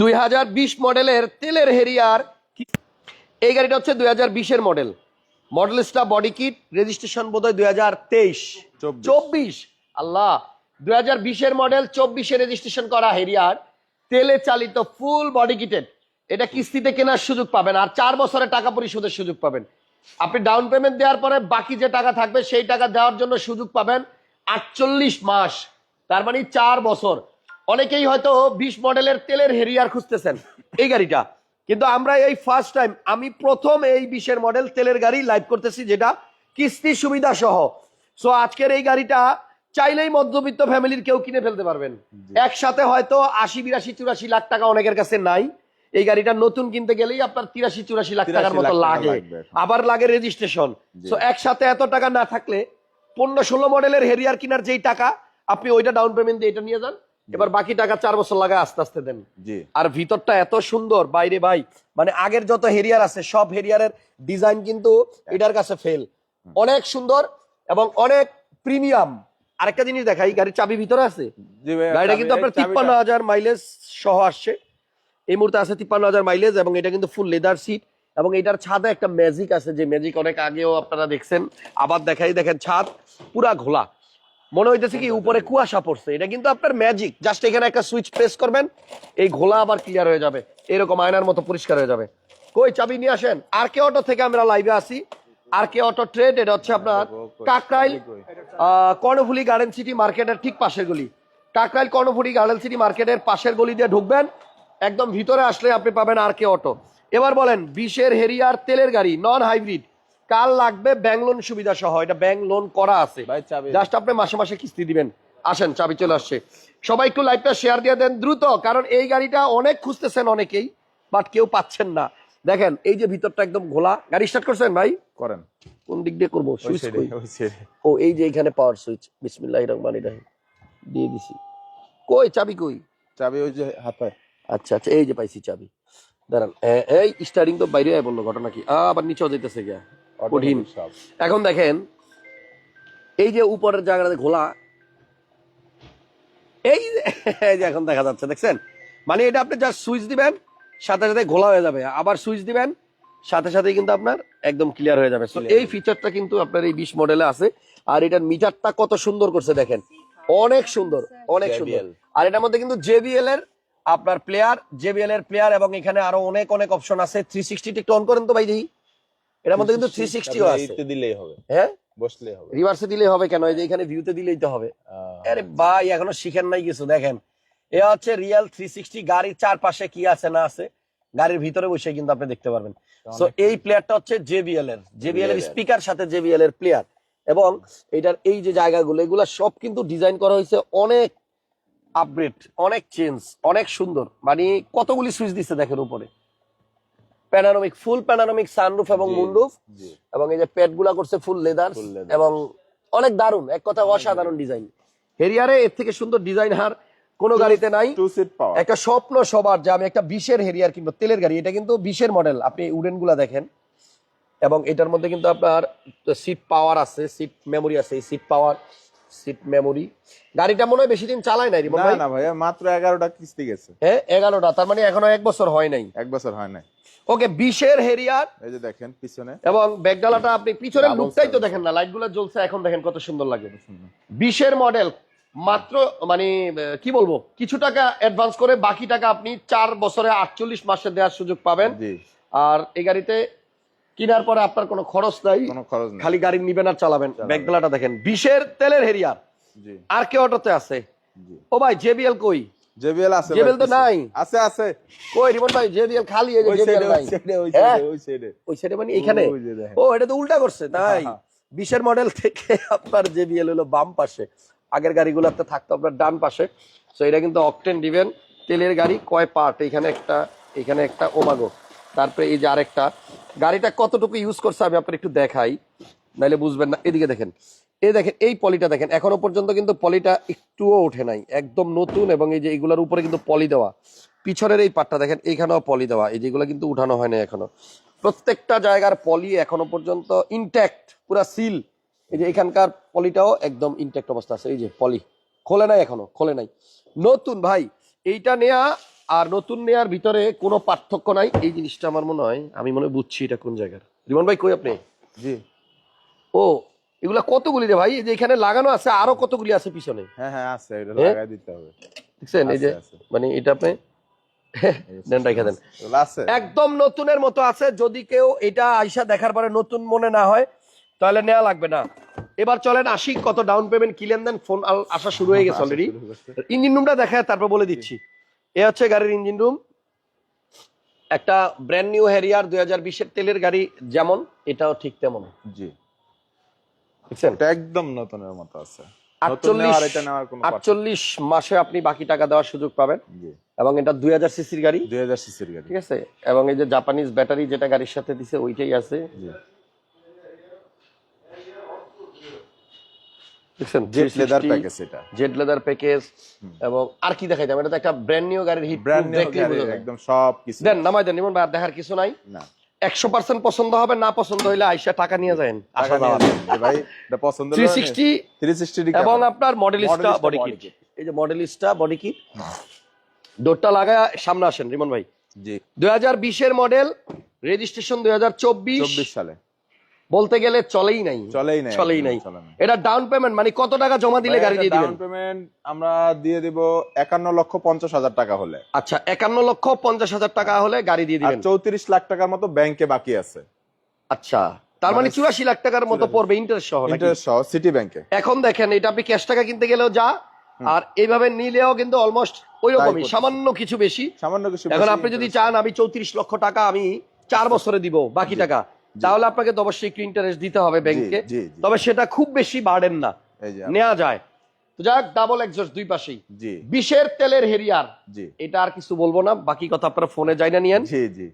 দুই হাজার বিশ মডেলের তেলের হেরিয়ার এই গাড়িটা হচ্ছে দুই হাজার বিশের মডেল। মডেলসটা বডি কিট রেজিস্ট্রেশন বোধ হয় দুই হাজার তেইশ। চব্বিশ। আল্লাহ! দুই হাজার বিশের মডেল চব্বিশে রেজিস্ট্রেশন করা হেরিয়ার তেলে চালিত ফুল বডি কিটেড এটা কিস্তিতে কেনার সুযোগ পাবেন আর চার বছরের টাকা পরিশোধের সুযোগ পাবেন। আপনি ডাউন পেমেন্ট দেওয়ার পরে বাকি যে টাকা থাকবে সেই টাকা দেওয়ার জন্য সুযোগ পাবেন আটচল্লিশ মাস। তার মানে চার বছর। অনেকেই হয়তো বিশ মডেলের তেলের হেরিয়ার খুঁজতেছেন এই গাড়িটা। কিন্তু আমরা এই ফার্স্ট টাইম আমি প্রথম এই বিশের মডেল তেলের গাড়ি লাইভ করতেছি যেটা কিস্তি সুবিধা সহ। সো আজকের এই গাড়িটা চাইলেই মধ্যবিত্ত ফ্যামিলির কেউ কিনে ফেলতে পারবেন। একসাথে হয়তো আশি বিরাশি চুরাশি লাখ টাকা অনেকের কাছে নাই। এই গাড়িটা নতুন কিনতে গেলেই আপনার তিরাশি চুরাশি লাখ টাকার মতো লাগে। আবার লাগে রেজিস্ট্রেশন সো একসাথে এত টাকা না থাকলে পনেরো ষোলো মডেলের হেরিয়ার কেনার যেই টাকা আপনি ওইটা ডাউন পেমেন্ট দিয়ে এটা নিয়ে যান। এবার বাকি টাকা চার বছর লাগে আস্তে আস্তে দেন। আর ভিতরটা এত সুন্দর বাইরে ভাই মানে আগের যত হেরিয়ার আছে সব হেরিয়ারের ডিজাইন কিন্তু এটার কাছে ফেল অনেক সুন্দর এবং অনেক প্রিমিয়াম। আরেকটা জিনিস দেখাই গাড়ির চাবি ভিতরে আছে? গাড়িটা কিন্তু আপনার তিপ্পান্ন হাজার মাইলেজ সহ আসছে। এই মুহূর্তে আছে তিপ্পান্ন হাজার মাইলেজ এবং এটা কিন্তু ফুল লেদার সিট এবং এটার ছাদে একটা ম্যাজিক আছে যে ম্যাজিক অনেক আগেও আপনারা দেখছেন। আবার দেখাই দেখেন ছাদ পুরা ঘোলা। মনে হইতেছে কি, উপরে কুয়াশা পড়ছে। এটা কিন্তু আপনার ম্যাজিক জাস্ট এখানে একটা সুইচ প্রেস করবেন, এই ঘোলা আবার ক্লিয়ার হয়ে যাবে। এরকম আয়নার মতো পরিষ্কার হয়ে যাবে। কই, চাবি নিয়ে আসেন। আর কে অটো থেকে আমরা লাইভে আসি আর কে অটো ট্রেড এটা হচ্ছে আপনার কাকরাইল কর্ণফুলি গার্ডেন সিটি মার্কেটের ঠিক পাশের গলি। কাকরাইল, কর্ণফুলি গার্ডেন সিটি মার্কেটের পাশের গলি দিয়ে ঢুকবেন। একদম ভিতরে আসলে আপনি পাবেন আর কে অটো এবার বলেন বিশের হেরিয়ার তেলের গাড়ি নন হাইব্রিড কাল লাগবে ব্যাংক লোন সুবিধা সহ? এটা ব্যাংক লোন করা আছে। জাস্ট আপনি মাসে মাসে কিস্তি দিবেন। আসেন চাবি চলে আসছে। সবাই একটু লাইভটা শেয়ার দিয়ে দেন দ্রুত কারণ এই গাড়িটা অনেক খুঁজতেছেন অনেকেই বাট কেউ পাচ্ছেন না। দেখেন এই যে ভিতরটা একদম ঘোলা। গাড়ি স্টার্ট করছেন ভাই? করেন। কোন দিক দিয়ে করব? সুইচ কই ও এই যে এখানে পাওয়ার সুইচ বিসমিল্লাহ রহমান রাহিম। দিয়ে দিছি। কই চাবি কই? চাবি ওই যে হাতে আচ্ছা আচ্ছা এই যে পাইছি চাবি। দাঁড়ান এই স্টারিং তো বাইরে বলল ঘটনা কি? আবার নিচেও যেতেছে গিয়া। কঠিন। এখন দেখেন এই যে উপরের জায়গাটাতে ঘোলা এই যে- এখন দেখা যাচ্ছে দেখছেন? মানে এটা আপনি জাস্ট সুইচ দিবেন সাথে সাথে ঘোলা হয়ে যাবে। আবার সুইচ দিবেন সাথে সাথে কিন্তু আপনার একদম ক্লিয়ার হয়ে যাবে। এই ফিচারটা কিন্তু আপনার এই বিশ মডেলে আছে। আর এটার মিটারটা কত সুন্দর করছে দেখেন। অনেক সুন্দর অনেক সুন্দর। আর এটার মধ্যে কিন্তু জেবিএল এর আপনার প্লেয়ার জেবিএল এর প্লেয়ার এবং এখানে আরও অনেক অনেক অপশন আছে। থ্রি সিক্সটি একটু অন করেন তো ভাই দেখি এটার মধ্যে কিন্তু থ্রি সিক্সটিও আছে। দিলেই হবে। হ্যাঁ? বসলেই হবে। রিভার্সে দিলে হবে কেন? এই যে এখানে ভিউতে দিলেই তো হবে। আরে ভাই এখনও শিখেন নাই কিছু দেখেন। এ হচ্ছে রিয়েল থ্রি সিক্সটি গাড়ির চারপাশে কি আছে না আছে গাড়ির ভিতরে বসে কিন্তু আপনি দেখতে পারবেন। সো এই প্লেয়ারটা হচ্ছে জেবিএল এর। জেবিএল এর স্পিকার সাথে জেবিএল এর প্লেয়ার এবং এটার এই যে জায়গাগুলো এগুলো সব কিন্তু ডিজাইন করা হয়েছে অনেক আপগ্রেড অনেক চেঞ্জ অনেক সুন্দর। মানে কতগুলি সুইচ দিচ্ছে দেখেন উপরে। প্যানারোমিক ফুল প্যানারোমিক সানরুফ এবং জি, মুনরুফ এবং এই যে প্যাডগুলা করছে ফুল লেদার এবং অনেক দারুণ এক কথা অসাধারণ ডিজাইন হেরিয়ারে এর থেকে সুন্দর ডিজাইন হার কোনো গাড়িতে নাই। একটা স্বপ্ন সবার যে আমি একটা বিশের হেরিয়ার কিনবো তেলের গাড়ি এটা কিন্তু বিশের মডেল আপনি উডেনগুলা দেখেন। এবং এটার মধ্যে কিন্তু আপনার সিট পাওয়ার আছে সিট মেমোরি আছে এই সিট পাওয়ার সিট মেমোরি গাড়িটা মনে হয় বেশি দিন চালায় নাই না ভাই? না ভাইয়া মাত্র এগারোটা কিস্তি গেছে। হ্যাঁ এগারোটা তার মানে এখনও এক বছর হয় নাই। এক বছর হয় নাই। ওকে বিশের হেরিয়ার। এই যে দেখেন পিছনে। এবং ব্যাগডালাটা আপনি Double লুকটাই তো দেখেন না লাইটগুলো জ্বলছে এখন দেখেন কত সুন্দর লাগে। বিশের মডেল মাত্র মানে কি বলব কিছু টাকা অ্যাডভান্স করে বাকি টাকা আপনি চার বছরে আটচল্লিশ মাসে দেওয়ার সুযোগ পাবেন। আর এই গাড়িতে কেনার পরে আপনার কোনো খরচ নাই খালি গাড়ি নিবেন আর চালাবেন। ব্যাগডালাটা দেখেন বিশের তেলের হেরিয়ার। আর কে অটোতে আছে? ও ভাই জেবিএল কই? জেবিএল আছে JBL তো নাই। আছে আছে। কই রিমন ভাই জেবিএল খালি এই জেবিএল নাই। ওই সাইডে ওই হ্যাঁ? সাইডে ওই সাইডে মানে এখানে। ও এটা তো উল্টা করছে তাই? হ্যাঁ। বিশের মডেল থেকে আপনার জেবিএল হলো বাম পাশে। আগের গাড়িগুলোতে থাকতো আপনার ডান পাশে। তো এটা কিন্তু অকটেন দিবেন তেলের গাড়ি কয় পার্ট এখানে একটা এখানে একটা ওমাগো তারপরে এই যে আরেকটা। গাড়িটা কতটুকু ইউজ করছে আমি আপনার একটু দেখাই। নাইলে বুঝবেন না। এদিকে দেখেন। এই দেখেন এই পলিটা দেখেন এখনও পর্যন্ত কিন্তু পলিটা একটুও ওঠে নাই। একদম নতুন এবং এই যে এগুলোর উপরে কিন্তু পলি দেওয়া। পিছনের এই পাটটা দেখেন এইখানেও পলি দেওয়া। এই যেগুলো কিন্তু উঠানো হয় না এখনও। প্রত্যেকটা জায়গার পলি এখনও পর্যন্ত ইনট্যাক্ট পুরা সিল এই যে এখানকার পলিটাও একদম ইনট্যাক্ট অবস্থা আছে। এই যে পলি খোলে নাই এখনও খোলে নাই। নতুন ভাই এইটা নেয়া আর নতুন নেয়ার ভিতরে কোনো পার্থক্য নাই। এই জিনিসটা আমার মনে হয় আমি মনে হয় বুঝছি এটা কোন জায়গার। রিমন ভাই কই আপনি? জি। ও এগুলা কতগুলি রে ভাই? এই যে এখানে লাগানো আছে আরও কতগুলি আছে পিছনে? হ্যাঁ হ্যাঁ আছে এটা হ্যাঁ? লাগাই দিতে হবে। দেখছেন? এই যে আছে, আছে। মানে এটা আপনি দেন রেখে দেন। একদম নতুনের মতো আছে যদি কেউ এটা আইসা দেখার পরে নতুন মনে না হয় তাহলে নেওয়া লাগবে না। এবার চলেন আসি কত ডাউন পেমেন্ট কিলেন দেন ফোন আসা শুরু হয়ে গেছে অলরেডি। ইঞ্জিন রুমটা দেখায় তারপর বলে দিচ্ছি। এ হচ্ছে গাড়ির ইঞ্জিন রুম একটা ব্র্যান্ড নিউ হ্যারিয়ার দুই হাজার বিশের তেলের গাড়ি যেমন এটাও ঠিক তেমন। জি। বুঝছেন একদম নতুনের মতো আছে। আটচল্লিশ এটা মাসে আপনি বাকি টাকা দেওয়ার সুযোগ পাবেন এবং এটা দুই হাজার সিসির গাড়ি। দুই হাজার সিসির গাড়ি। ঠিক আছে? এবং এই যে জাপানিজ ব্যাটারি যেটা গাড়ির সাথে দিছে ওইটাই আছে। জেট লেদার প্যাকেজ এটা। জেড লেদার প্যাকেজ এবং আর কি দেখাইতাম এটা তো একটা ব্র্যান্ড নিউ গাড়ির হিট ব্র্যান্ড নিউ একদম সব কিছু দেন নামাই দেন ভাই দেখার কিছু নাই? না। একশো পার্সেন্ট পছন্দ হবে না পছন্দ হইলে আইসা টাকা নিয়ে যান সিক্সটি এবং আপনার বডি কিট এই যে মডেলিস্টা বডি কিট ডোরটা লাগায় সামনে আসেন রিমন ভাই। জি। দুই হাজার বিশের মডেল রেজিস্ট্রেশন দুই হাজার চব্বিশ সালে। বলতে গেলে চলেই নাই। চলেই নাই চলেই নাই। এটা ডাউন পেমেন্ট মানে কত টাকা জমা দিলে গাড়ি দিয়ে দিবেন? ডাউন পেমেন্ট আমরা দিয়ে দিব একান্ন লক্ষ পঞ্চাশ হাজার টাকা হলে। আচ্ছা একান্ন লক্ষ পঞ্চাশ হাজার টাকা হলে গাড়ি দিয়ে দিবেন আর দিবেন। চৌত্রিশ লাখ টাকার মতো ব্যাংকে বাকি আছে। আচ্ছা তার মানে মানে চুরাশি লাখ টাকার মতো পড়বে ইন্টারেস্ট সহ ইন্টারেস্ট সহ সিটি ব্যাংকে এখন দেখেন এটা আপনি ক্যাশ টাকা কিনতে গেলেও যা আর এইভাবে নিলেও কিন্তু অলমোস্ট ওই রকমই। সামান্য কিছু বেশি। সামান্য কিছু এখন আপনি যদি চান আমি চৌত্রিশ লক্ষ টাকা আমি চার বছরে দিব বাকি টাকা। তাহলে আপনাকে তো অবশ্যই একটু ইন্টারেস্ট দিতে হবে ব্যাংকে। তবে সেটা খুব বেশি বাড়েন না। নেওয়া যায়। তো যাক ডাবল এক্সস্ট দুই পাশেই। বিশের তেলের হেরিয়ার। এটা আর কিছু বলব না। বাকি কথা আপনারা ফোনে যাই না নিয়েন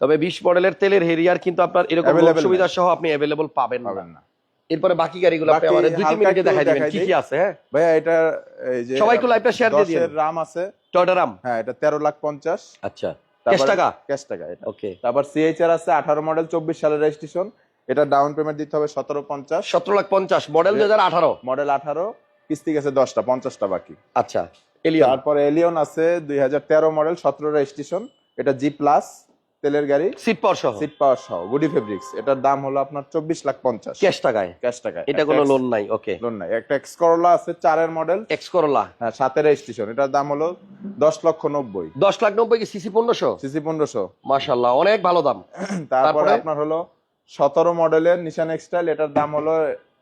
তবে বিশ মডেলের তেলের হেরিয়ার কিন্তু আপনার এরকম সুবিধা সহ আপনি অ্যাভেলেবল পাবেন না। এরপরে বাকি গাড়িগুলো আপনি আমাদের দুই তিন মিনিটে দেখাই দিবেন। কি কি আছে হ্যাঁ? ভাইয়া এটা এই যে সবাই একটু লাইভটা share দিয়ে দিন। রাম আছে। টয়টারাম হ্যাঁ এটা তেরো লাখ পঞ্চাশ। আচ্ছা। ক্যাশ টাকা? ক্যাশ টাকা এটা। ওকে তারপর সিএইচআর আছে আঠারো মডেল চব্বিশ সালের রেজিস্ট্রেশন এটা ডাউন পেমেন্ট দিতে হবে সতেরো পঞ্চাশ। সতেরো লাখ পঞ্চাশ মডেল দুই হাজার আঠারো। মডেল আঠারো কিস্তি গেছে দশটা পঞ্চাশটা বাকি। আচ্ছা এলিয়ন তারপরে এলিয়ন আছে দুই হাজার তেরো মডেল সতেরো রেজিস্ট্রেশন এটা জি প্লাস তেলের গাড়ি? সিট পাওয়ার সহ। সিট পাওয়ার সহ গুডি ফেব্রিক্স এটার দাম হলো আপনার চব্বিশ লাখ পঞ্চাশ। ক্যাশ টাকায়? ক্যাশ টাকা এটা কোনো লোন নাই ওকে লোন নাই। একটা এক্স করোলা আছে চারের মডেল এক্স করলা হ্যাঁ সাতের স্টেশন এটার দাম হলো দশ লক্ষ নব্বই। দশ লাখ নব্বই কি সিসি পনেরোশো? সিসি পনেরোশো। মাশাল্লাহ অনেক ভালো দাম। তারপরে? আপনার হলো সতেরো মডেলের নিশান এক্সটাইল এটার দাম হলো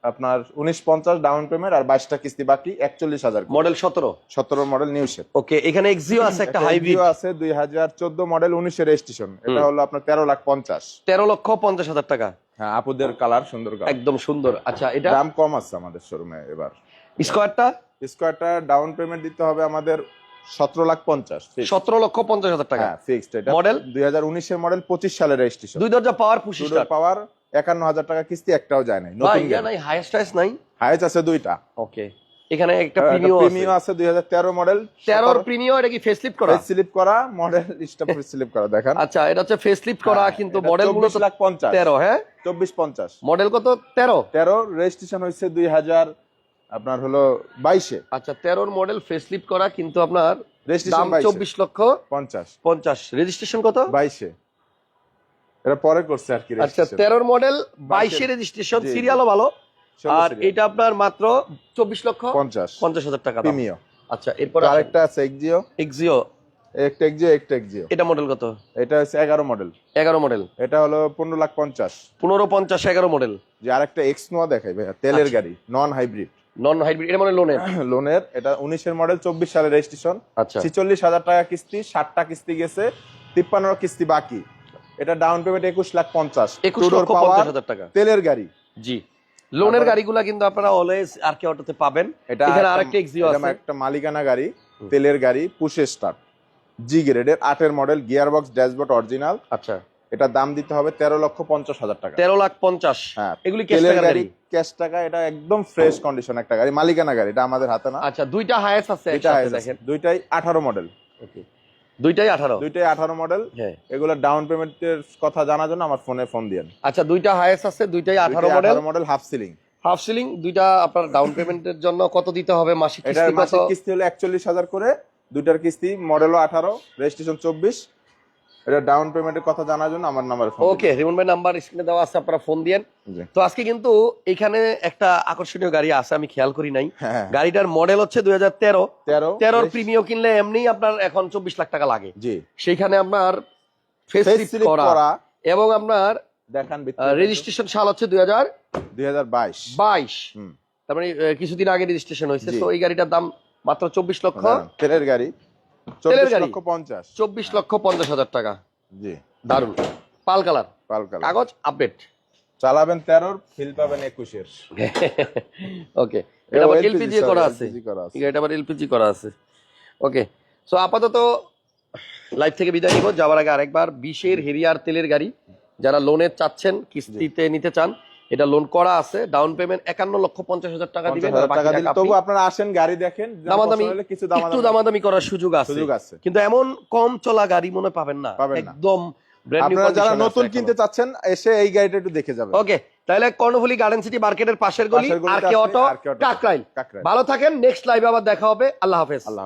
আপনার উনিশ পঞ্চাশ ডাউন পেমেন্ট আর বাইশটা কিস্তি বাকি একচল্লিশ হাজার মডেল সতেরো? সতেরো মডেল নিউ শেপ ওকে এখানে এক্সিও আছে একটা হাইব্রিড আছে দুই হাজার চোদ্দ মডেল উনিশের রেজিস্ট্রেশন এটা হলো আপনার তেরো লাখ পঞ্চাশ। তেরো লক্ষ পঞ্চাশ হাজার টাকা। হ্যাঁ আপুদের কালার সুন্দর একদম সুন্দর। আচ্ছা এটা? দাম কম আছে আমাদের শোরুমে এবার। স্কোয়ারটা স্কোয়ারটা ডাউন পেমেন্ট দিতে হবে আমাদের সতেরো লাখ পঞ্চাশ সতেরো লক্ষ পঞ্চাশ হাজার টাকা। হ্যাঁ ফিক্সড এটা Model? দুই হাজার উনিশের মডেল পঁচিশ সালের রেজিস্ট্রেশন দুই দরজা পাওয়ার পুশি পাওয়ার একান্ন হাজার টাকা কিস্তি একটাও যায় নাই নতুন নাই হাইস্ট টাইস নাই। হাইস আছে দুইটা। ওকে এখানে একটা প্রিমিও প্রিমিয়াম আছে। দুই হাজার তেরো মডেল তেরোর প্রিমিও এটা কি ফেসলিফট করা? স্লিপ করা মডেল স্লিপ করা দেখান। আচ্ছা এটা হচ্ছে ফেসলিফট করা হ্যাঁ, কিন্তু মডেলগুলো 24 লাখ পঞ্চাশ। তেরো হ্যাঁ? চব্বিশ পঞ্চাশ। মডেল কত? তেরো? তেরো রেজিস্ট্রেশন হয়েছে দুই হাজার আপনার হলো বাইশে। আচ্ছা তেরোর মডেল ফেসলিফট করা কিন্তু আপনার রেজিস্ট্রেশন দাম বাইশে। চব্বিশ লক্ষ পঞ্চাশ। পঞ্চাশ। রেজিস্ট্রেশন কত? বাইশে। এটা পরে করছে আর কি আচ্ছা registration। তেরোর মডেল বাইশে বাইশের। রেজিস্ট্রেশন। সিরিয়ালও ভালো। আর এটা আপনার মাত্র চব্বিশ লক্ষ পঞ্চাশ। পঞ্চাশ হাজার টাকা দাম। আচ্ছা এরপর আরেকটা আছে এক্সিও এক্সিও একটা এক্সিও একটা এক্সিও এটা মডেল কত? এটা হচ্ছে এগারো মডেল এগারো মডেল এটা হলো পনেরো লাখ পঞ্চাশ। পনেরো পঞ্চাশ এগারো মডেল যে আরেকটা এক্স নোয়া দেখাই ভাইয়া তেলের আচ্ছা। গাড়ি নন হাইব্রিড নন হাইব্রিড এটা মানে লোনের লোনের এটা উনিশের মডেল চব্বিশ সালের রেজিস্ট্রেশন আচ্ছা। ছিচল্লিশ হাজার টাকা কিস্তি ষাটটা কিস্তি গেছে তিপ্পান্ন কিস্তি বাকি। এটা ডাউন পেমেন্ট একুশ লাখ পঞ্চাশ। একুশ লক্ষ পঞ্চাশ হাজার টাকা। তেলের গাড়ি। জি। লোনের গাড়িগুলা কিন্তু আপনারা অলওয়েজ আর কে অটোতে পাবেন। এটা এখানে আরেকটা এক্সিও এটা আছে। একটা মালিকানা গাড়ি তেলের গাড়ি পুশে স্টার্ট জি গ্রেডের আটের model gear box dashboard original আচ্ছা। এটার দাম দিতে হবে তেরো লক্ষ পঞ্চাশ হাজার টাকা। তেরো লাখ পঞ্চাশ। হ্যাঁ এগুলি ক্যাশ তেলের গাড়ি ক্যাশ টাকা এটা একদম ফ্রেশ কন্ডিশন একটা গাড়ি মালিকানা গাড়ি এটা আমাদের হাতে না। আচ্ছা দুইটা হায়েস আছে একসাথে দেখেন। দুইটাই আঠারো মডেল Okay. দুইটাই আঠারো? দুইটাই আঠারো মডেল হ্যাঁ। এগুলো ডাউন পেমেন্টের কথা জানার জন্য আমার ফোনে ফোন দিয়েন আচ্ছা দুইটা হাইয়েস্ট আছে দুইটাই আঠারো model model half ceiling half ceiling দুইটা আপনার ডাউন পেমেন্টের জন্য কত দিতে হবে? মাসিক কিস্তি মাসিক কিস্তি হলো একচল্লিশ হাজার করে দুইটার কিস্তি মডেলও আঠারো রেজিস্ট্রেশন চব্বিশ। এটা ডাউন পেমেন্টের কথা জানার জন্য আমার নাম্বারে ফোন ওকে রিমন ভাই নাম্বার স্ক্রিনে দেওয়া আছে আপনারা ফোন দিয়েন। তো আজকে কিন্তু এখানে একটা আকর্ষণীয় গাড়ি আছে আমি খেয়াল করি নাই। হ্যাঁ গাড়িটার মডেল হচ্ছে দুই হাজার তেরো। তেরো তেরোর প্রিমিয় কিনলে এমনি আপনার এখন চব্বিশ লাখ টাকা লাগে। জি। সেইখানে আপনার ফেস করা এবং আপনার দেখান রেজিস্ট্রেশন সাল হচ্ছে দুই হাজার দুই হাজার বাইশ। বাইশ। হুম। তার মানে কিছুদিন আগে রেজিস্ট্রেশন হয়েছে। তো এই গাড়িটার দাম মাত্র চব্বিশ লক্ষ। তেলের গাড়ি। তেলের চব্বিশ গাড়ি? লক্ষ পঞ্চাশ। চব্বিশ লক্ষ পঞ্চাশ হাজার টাকা। জি। Pearl colour. পালকাল কাগজ আপডেট। চালাবেন তেরোর ফিল পাবেন একুশের। ওকে। এটা আবার এলপিজি করা আছে। LPG করা আছে। এটা আবার এলপিজি করা আছে। ওকে। সো আপাতত লাইভ থেকে বিদায় নিব। যাওয়ার আগে আরেকবার বিশের হেরিয়ার তেলের গাড়ি। যারা লোনের চাচ্ছেন কিস্তিতে নিতে চান এটা লোন করা আছে ডাউন পেমেন্ট একান্ন লক্ষ পঞ্চাশ হাজার টাকা দিবেন তবু আপনারা আসেন গাড়ি দেখেন দামাদামি কিছু একটু দামাদামি করার সুযোগ আছে। সুযোগ আছে। কিন্তু এমন কম চলা গাড়ি মনে পাবেন না। একদম আপনারা যারা নতুন কিনতে চাচ্ছেন এসে এই গাড়িটা একটু দেখে যাবেন। ওকে তাহলে কর্ণফুলি গার্ডেন সিটি মার্কেটের পাশের গলি আর কে অটো। কাকরাইল। ভালো থাকেন নেক্সট লাইভে আবার দেখা হবে। আল্লাহ হাফেজ। আল্লাহ